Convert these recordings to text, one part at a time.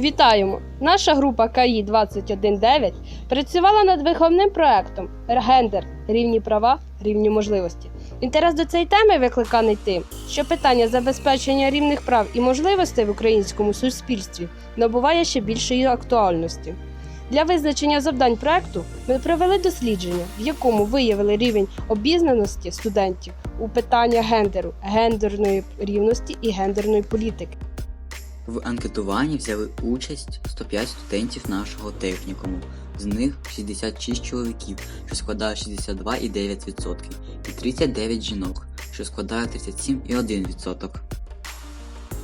Вітаємо! Наша група КАІ 219 працювала над виховним проектом Гендер рівні права, рівні можливості. Інтерес до цієї теми викликаний тим, що питання забезпечення рівних прав і можливостей в українському суспільстві набуває ще більшої актуальності. Для визначення завдань проекту ми провели дослідження, в якому виявили рівень обізнаності студентів у питання гендеру, гендерної рівності і гендерної політики. В анкетуванні взяли участь 105 студентів нашого технікуму, з них 66 чоловіків, що складає 62,9%, і 39 жінок, що складає 37,1%.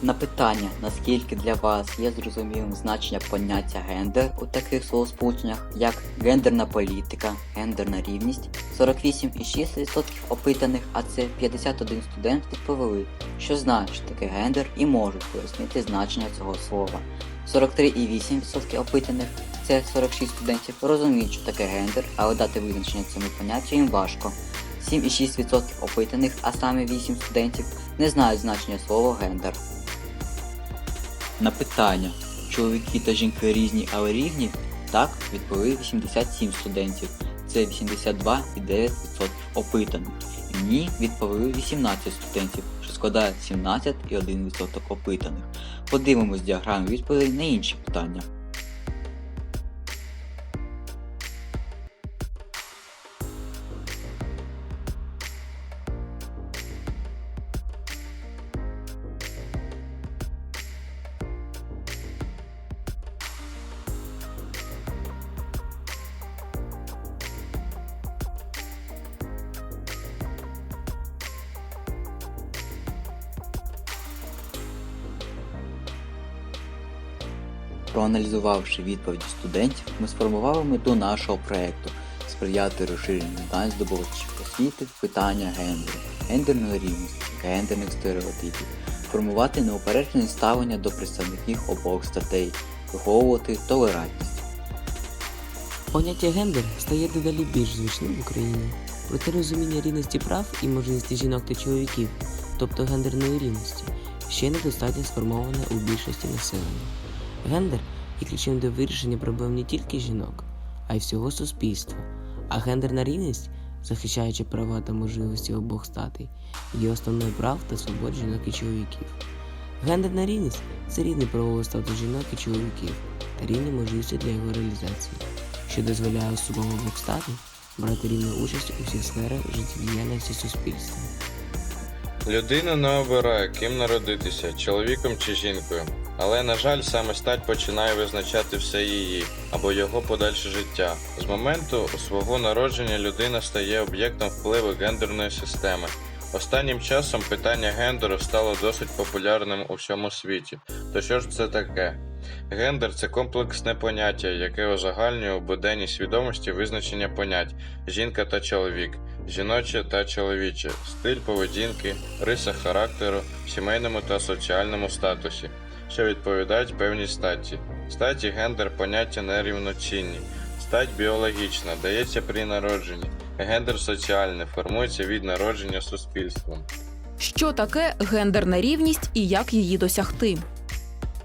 На питання, наскільки для вас є зрозумілим значення поняття гендер у таких словосполученнях, як гендерна політика, гендерна рівність, 48,6% опитаних, а це 51 студент відповіли, що знають, що таке гендер і можуть пояснити значення цього слова. 43,8% опитаних, це 46 студентів, розуміють, що таке гендер, але дати визначення цьому поняттю їм важко. 7,6% опитаних, а саме 8 студентів, не знають значення слова гендер. На питання, чоловіки та жінки різні, але рівні? Так, відповіли 87 студентів. Це 82,9% опитаних. Ні, відповіли 18 студентів, що складає 17,1% опитаних. Подивимось діаграму відповідей на інші питання. Проаналізувавши відповіді студентів, ми сформували мету нашого проєкту сприяти розширенню знань здобувачів освіти питання гендеру, гендерної рівності, гендерних стереотипів, формувати неупереджене ставлення до представників обох статей, виховувати толерантність. Поняття гендер стає дедалі більш звичним в Україні. Проте розуміння рівності прав і можливості жінок та чоловіків, тобто гендерної рівності, ще недостатньо сформоване у більшості населення. Гендер є ключем до вирішення проблем не тільки жінок, а й всього суспільства. А гендерна рівність, захищаючи права та можливості обох статей, є основною прав та свобод жінок і чоловіків. Гендерна рівність це рівний правовий статус жінок і чоловіків та рівні можливості для його реалізації що дозволяє особам обох статей брати рівну участь у всіх сферах життєдіяльності суспільства. Людина не обирає, ким народитися, чоловіком чи жінкою. Але, на жаль, саме стать починає визначати все її або його подальше життя. З моменту свого народження людина стає об'єктом впливу гендерної системи. Останнім часом питання гендеру стало досить популярним у всьому світі. То що ж це таке? Гендер це комплексне поняття, яке узагальнює у буденній свідомості визначення понять жінка та чоловік, жіноче та чоловіче, стиль поведінки, риса характеру, сімейному та соціальному статусі, що відповідають певній статі. Статі гендер поняття нерівноцінні. Стать біологічна, дається при народженні. Гендер соціальний, формується від народження суспільством. Що таке гендерна рівність і як її досягти?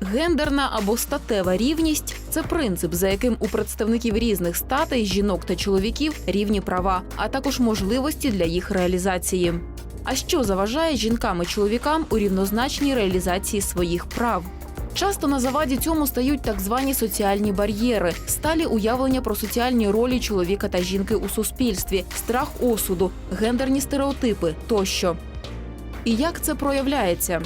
Гендерна або статева рівність це принцип, за яким у представників різних статей жінок та чоловіків рівні права, а також можливості для їх реалізації. А що заважає жінкам і чоловікам у рівнозначній реалізації своїх прав? Часто на заваді цьому стають так звані соціальні бар'єри, сталі уявлення про соціальні ролі чоловіка та жінки у суспільстві, страх осуду, гендерні стереотипи тощо. І як це проявляється?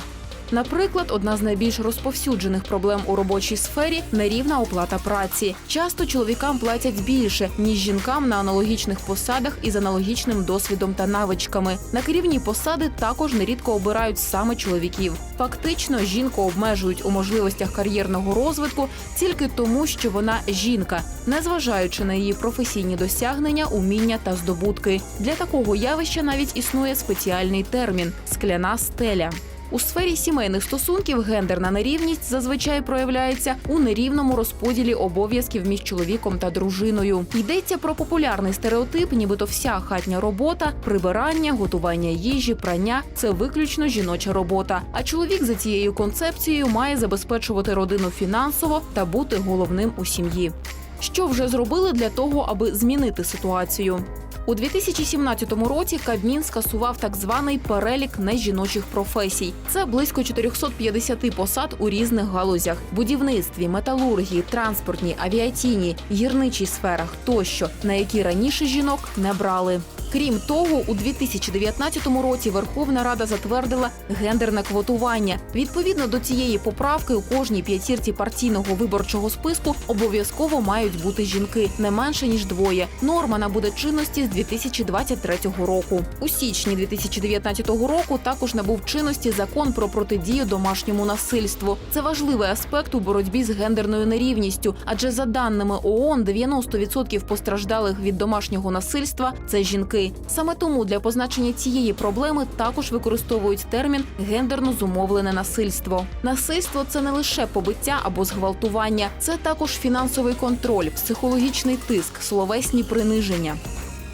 Наприклад, одна з найбільш розповсюджених проблем у робочій сфері нерівна оплата праці. Часто чоловікам платять більше ніж жінкам на аналогічних посадах із аналогічним досвідом та навичками. На керівні посади також нерідко обирають саме чоловіків. Фактично, жінку обмежують у можливостях кар'єрного розвитку тільки тому, що вона жінка, незважаючи на її професійні досягнення, уміння та здобутки. Для такого явища навіть існує спеціальний термін скляна стеля. У сфері сімейних стосунків гендерна нерівність зазвичай проявляється у нерівному розподілі обов'язків між чоловіком та дружиною. Йдеться про популярний стереотип, нібито вся хатня робота, прибирання, готування їжі, прання це виключно жіноча робота. А чоловік за цією концепцією має забезпечувати родину фінансово та бути головним у сім'ї. Що вже зробили для того, аби змінити ситуацію? У 2017 році Кабмін скасував так званий перелік нежіночих професій. Це близько 450 посад у різних галузях: будівництві, металургії, транспортній, авіаційній, гірничій сферах тощо, на які раніше жінок не брали. Крім того, у 2019 році Верховна Рада затвердила гендерне квотування. Відповідно до цієї поправки, у кожній п'ятірці партійного виборчого списку обов'язково мають бути жінки не менше ніж двоє. Норма набуде чинності з 2023 року. У січні 2019 року також набув чинності закон про протидію домашньому насильству. Це важливий аспект у боротьбі з гендерною нерівністю, адже за даними ООН, 90% постраждалих від домашнього насильства це жінки. Саме тому для позначення цієї проблеми також використовують термін гендерно зумовлене насильство. Насильство це не лише побиття або зґвалтування, це також фінансовий контроль, психологічний тиск, словесні приниження.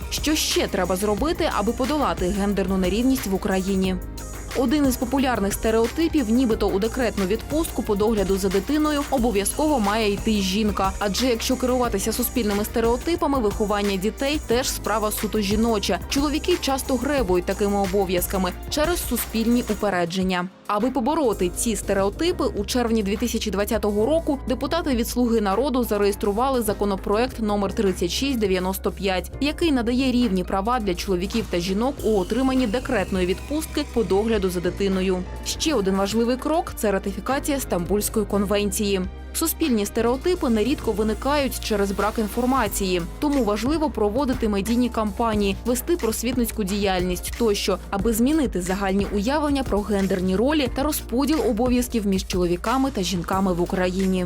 Що ще треба зробити, аби подолати гендерну нерівність в Україні? Один із популярних стереотипів, нібито у декретну відпустку по догляду за дитиною, обов'язково має йти жінка. Адже якщо керуватися суспільними стереотипами, виховання дітей теж справа суто жіноча. Чоловіки часто гребують такими обов'язками через суспільні упередження. Аби побороти ці стереотипи, у червні 2020 року депутати від Слуги народу зареєстрували законопроект номер 3695, який надає рівні права для чоловіків та жінок у отриманні декретної відпустки по догляду за дитиною. Ще один важливий крок це ратифікація Стамбульської конвенції. Суспільні стереотипи нерідко виникають через брак інформації, тому важливо проводити медійні кампанії, вести просвітницьку діяльність тощо, аби змінити загальні уявлення про гендерні ролі та розподіл обов'язків між чоловіками та жінками в Україні.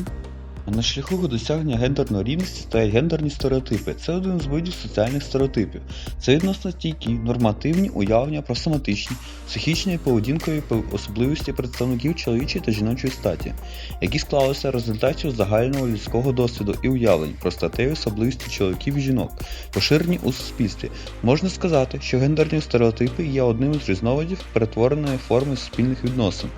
На шляху до досягнення гендерної рівності стоять гендерні стереотипи. Це один з видів соціальних стереотипів. Це відносно стійкі, нормативні уявлення про соматичні, психічні і поведінкові особливості представників чоловічої та жіночої статі, які склалися в загального людського досвіду і уявлень про статеві особливості чоловіків і жінок, поширені у суспільстві. Можна сказати, що гендерні стереотипи є одним із різновидів перетвореної форми суспільних відносин,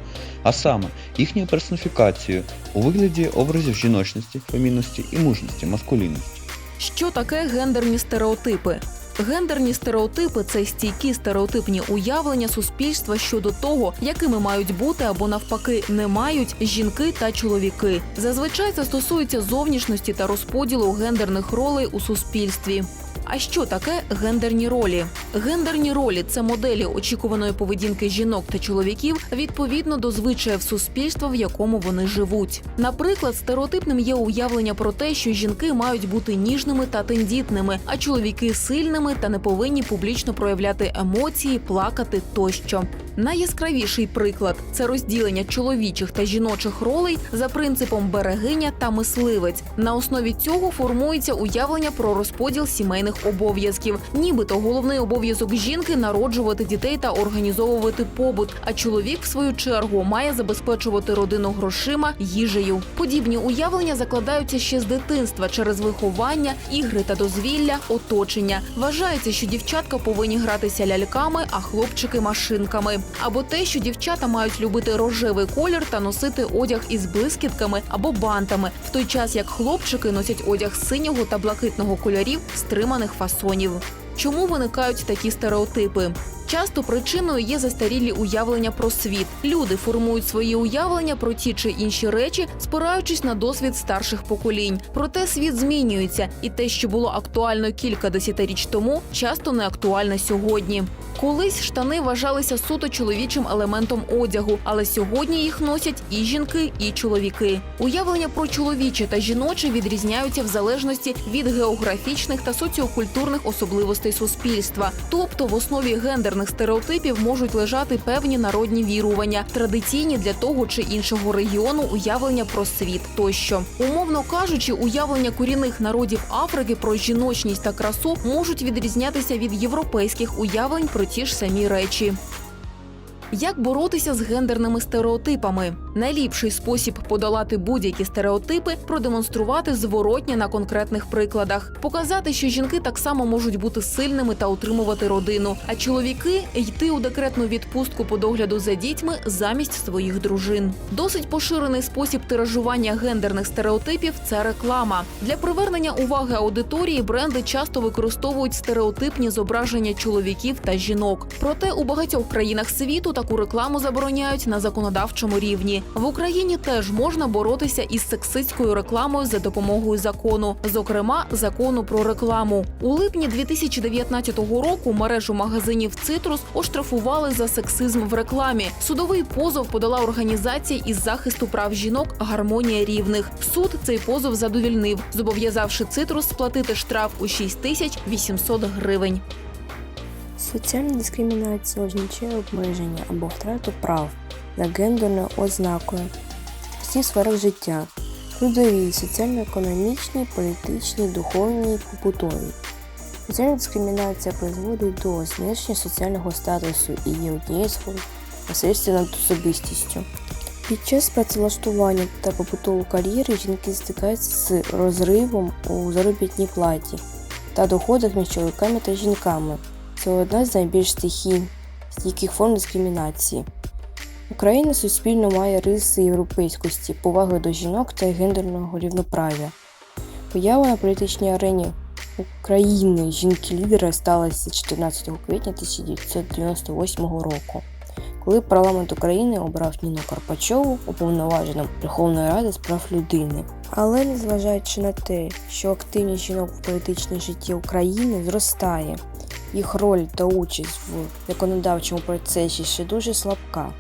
а саме їхньою персоніфікацією у вигляді образів жіночності, фемінності і мужності, маскулінності. Що таке гендерні стереотипи? Гендерні стереотипи це стійкі стереотипні уявлення суспільства щодо того, якими мають бути або навпаки не мають жінки та чоловіки. Зазвичай це стосується зовнішності та розподілу гендерних ролей у суспільстві. А що таке гендерні ролі? Гендерні ролі це моделі очікуваної поведінки жінок та чоловіків відповідно до звичаїв суспільства, в якому вони живуть. Наприклад, стереотипним є уявлення про те, що жінки мають бути ніжними та тендітними, а чоловіки сильними та не повинні публічно проявляти емоції, плакати тощо. Найяскравіший приклад це розділення чоловічих та жіночих ролей за принципом берегиня та мисливець. На основі цього формується уявлення про розподіл сімейних обов'язків. Нібито головний обов'язок жінки народжувати дітей та організовувати побут. А чоловік, в свою чергу, має забезпечувати родину грошима, їжею. Подібні уявлення закладаються ще з дитинства через виховання, ігри та дозвілля, оточення. Вважається, що дівчатка повинні гратися ляльками, а хлопчики машинками. Або те, що дівчата мають любити рожевий колір та носити одяг із блискітками або бантами, в той час як хлопчики носять одяг синього та блакитного кольорів стриманих фасонів. Чому виникають такі стереотипи? Часто причиною є застарілі уявлення про світ. Люди формують свої уявлення про ті чи інші речі, спираючись на досвід старших поколінь. Проте світ змінюється, і те, що було актуально кілька десятиріч тому, часто не актуальне сьогодні. Колись штани вважалися суто чоловічим елементом одягу, але сьогодні їх носять і жінки, і чоловіки. Уявлення про чоловіче та жіноче відрізняються в залежності від географічних та соціокультурних особливостей суспільства. Тобто в основі гендерних стереотипів можуть лежати певні народні вірування, традиційні для того чи іншого регіону уявлення про світ тощо. Умовно кажучи, уявлення корінних народів Африки про жіночність та красу можуть відрізнятися від європейських уявлень про ті ж самі речі. Як боротися з гендерними стереотипами? Найліпший спосіб подолати будь-які стереотипи продемонструвати зворотнє на конкретних прикладах, показати, що жінки так само можуть бути сильними та утримувати родину, а чоловіки йти у декретну відпустку по догляду за дітьми замість своїх дружин. Досить поширений спосіб тиражування гендерних стереотипів це реклама. Для привернення уваги аудиторії бренди часто використовують стереотипні зображення чоловіків та жінок. Проте у багатьох країнах світу таку рекламу забороняють на законодавчому рівні. В Україні теж можна боротися із сексистською рекламою за допомогою закону, зокрема закону про рекламу. У липні 2019 року мережу магазинів Цитрус оштрафували за сексизм в рекламі. Судовий позов подала організація із захисту прав жінок Гармонія рівних. Суд цей позов задовільнив, зобов'язавши цитрус сплатити штраф у 6 тисяч 800 гривень. Соціальна дискримінація означає обмеження або втрату прав за гендерною ознакою в всіх сферах життя трудовій, соціально-економічній, політичній, духовній, побутовій. Соціальна дискримінація призводить до знищення соціального статусу і є однією з насильства над особистістю. Під час працевлаштування та побутової кар'єри жінки стикаються з розривом у заробітній платі та доходах між чоловіками та жінками. Це одна з найбільш стихій, стійких форм дискримінації. Україна суспільно має риси європейськості, поваги до жінок та гендерного рівноправ'я. Поява на політичній арені України жінки-лідери сталася 14 квітня 1998 року, коли парламент України обрав Ніну Карпачову уповноваженим Верховної Ради з прав людини. Але незважаючи на те, що активність жінок в політичному житті України зростає, їх роль та участь в законодавчому процесі ще дуже слабка.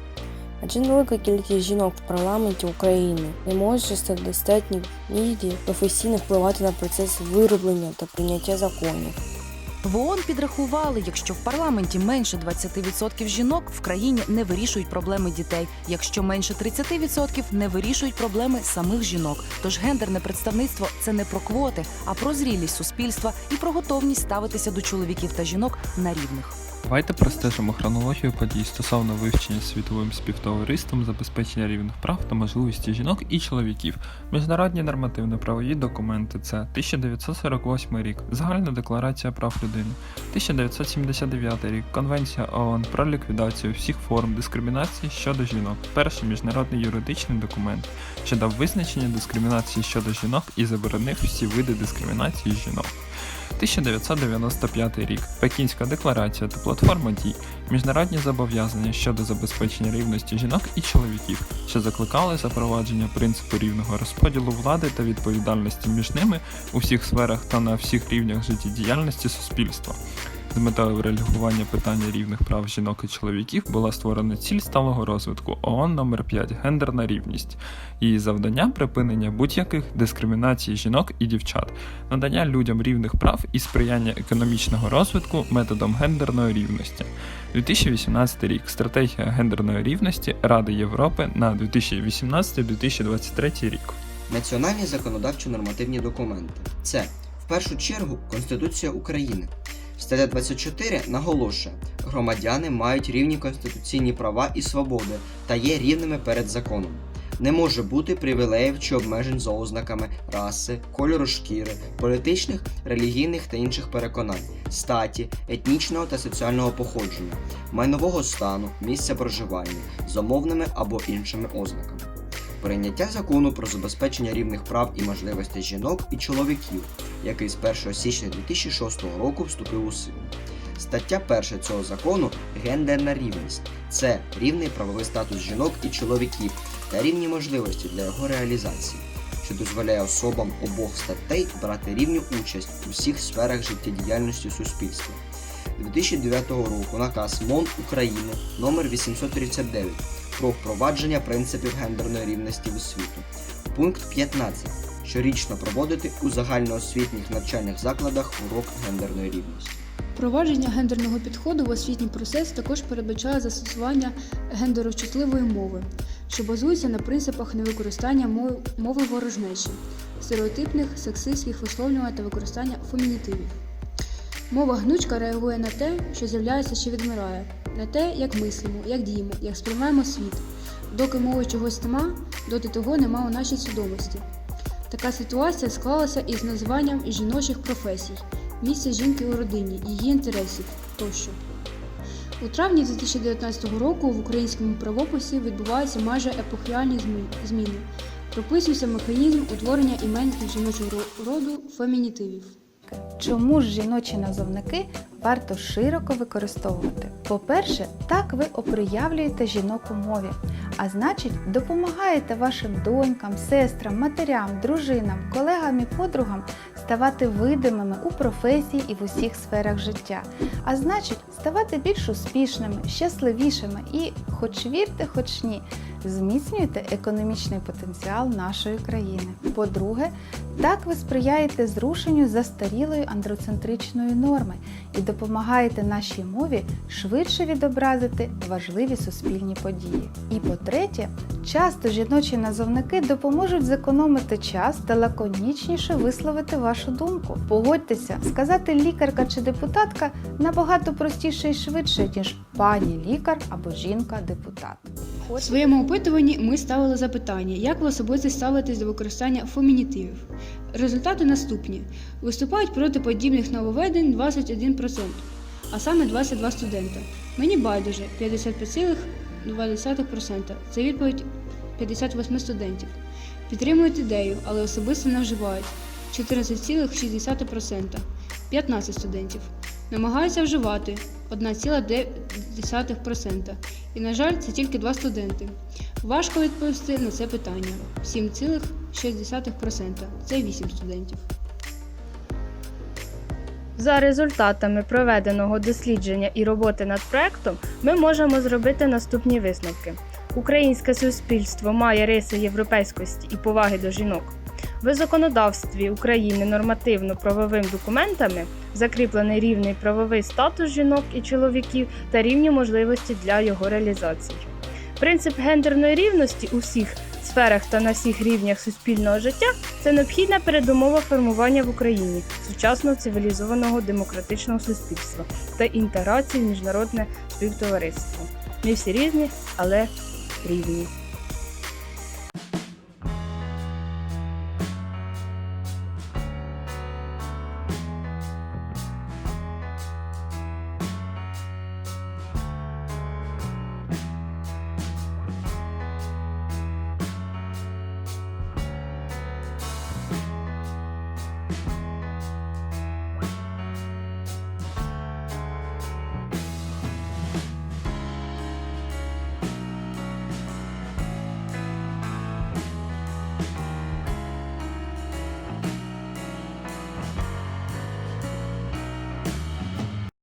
Адже невелика кількість жінок в парламенті України не може в достатній мірі професійно впливати на процес вироблення та прийняття законів. В ООН підрахували, якщо в парламенті менше 20% жінок, в країні не вирішують проблеми дітей. Якщо менше 30% не вирішують проблеми самих жінок. Тож гендерне представництво це не про квоти, а про зрілість суспільства і про готовність ставитися до чоловіків та жінок на рівних. Давайте простежимо хронологію подій стосовно вивчення світовим співтовариством забезпечення рівних прав та можливості жінок і чоловіків. Міжнародні нормативно-правові документи це 1948 рік, Загальна декларація прав людини, 1979 рік, Конвенція ООН про ліквідацію всіх форм дискримінації щодо жінок. Перший міжнародний юридичний документ, що дав визначення дискримінації щодо жінок і заборонив всі види дискримінації жінок. 1995 рік Пекінська декларація та платформа дій, міжнародні зобов'язання щодо забезпечення рівності жінок і чоловіків, що закликали запровадження принципу рівного розподілу влади та відповідальності між ними у всіх сферах та на всіх рівнях життєдіяльності суспільства. З метою врегулювання питання рівних прав жінок і чоловіків була створена ціль сталого розвитку ООН номер 5 Гендерна рівність. Її завдання припинення будь-яких дискримінацій жінок і дівчат, надання людям рівних прав і сприяння економічного розвитку методом гендерної рівності. 2018 рік стратегія гендерної рівності Ради Європи на 2018-2023 рік. Національні законодавчо-нормативні документи це в першу чергу Конституція України. Стаття 24 наголошує, громадяни мають рівні конституційні права і свободи та є рівними перед законом. Не може бути привілеїв чи обмежень за ознаками раси, кольору шкіри, політичних, релігійних та інших переконань, статі, етнічного та соціального походження, майнового стану, місця проживання, за мовними або іншими ознаками. Прийняття закону про забезпечення рівних прав і можливостей жінок і чоловіків, який з 1 січня 2006 року вступив у силу. Стаття 1 цього закону гендерна рівність це рівний правовий статус жінок і чоловіків та рівні можливості для його реалізації, що дозволяє особам обох статей брати рівну участь у всіх сферах життєдіяльності суспільства. 2009 року наказ МОН України номер 839 про впровадження принципів гендерної рівності в освіту. Пункт 15. Щорічно проводити у загальноосвітніх навчальних закладах урок гендерної рівності. Впровадження гендерного підходу в освітній процес також передбачає застосування гендерочутливої мови, що базується на принципах невикористання мов- мови ворожнечі, стереотипних, сексистських висловлювань та використання фемінітивів. Мова гнучка реагує на те, що з'являється чи відмирає, на те, як мислимо, як діємо, як сприймаємо світ. Доки мови чогось нема, доти того нема у нашій свідомості. Така ситуація склалася із названням жіночих професій, місця жінки у родині, її інтересів тощо. У травні 2019 року в українському правописі відбуваються майже епохіальні зміни. Прописується механізм утворення іменників жіночого роду фемінітивів. Чому ж жіночі назовники варто широко використовувати? По-перше, так ви оприявлюєте жінок у мові, а значить, допомагаєте вашим донькам, сестрам, матерям, дружинам, колегам і подругам ставати видимими у професії і в усіх сферах життя, а значить, ставати більш успішними, щасливішими і, хоч вірте, хоч ні, зміцнюєте економічний потенціал нашої країни. По-друге, так ви сприяєте зрушенню застарілої андроцентричної норми і допомагаєте нашій мові швидше відобразити важливі суспільні події. І по-третє, часто жіночі назовники допоможуть зекономити час та лаконічніше висловити вашу думку. Погодьтеся, сказати лікарка чи депутатка набагато простіше і швидше, ніж пані лікар або жінка-депутат. У своєму опитуванні ми ставили запитання, як ви особисто ставитесь до використання фемінітивів. Результати наступні: виступають проти подібних нововведень 21%, а саме 22 студента. Мені байдуже 55,2%. Це відповідь 58 студентів. Підтримують ідею, але особисто не вживають 14,6%. 15 студентів. Намагаються вживати 1,9%. І, на жаль, це тільки два студенти. Важко відповісти на це питання 7,6%. Це 8 студентів. За результатами проведеного дослідження і роботи над проектом ми можемо зробити наступні висновки. Українське суспільство має риси європейськості і поваги до жінок. В законодавстві України нормативно-правовими документами закріплений рівний правовий статус жінок і чоловіків та рівні можливості для його реалізації. Принцип гендерної рівності у всіх сферах та на всіх рівнях суспільного життя це необхідна передумова формування в Україні сучасного цивілізованого демократичного суспільства та інтеграції в міжнародне співтовариство. Ми всі різні, але рівні.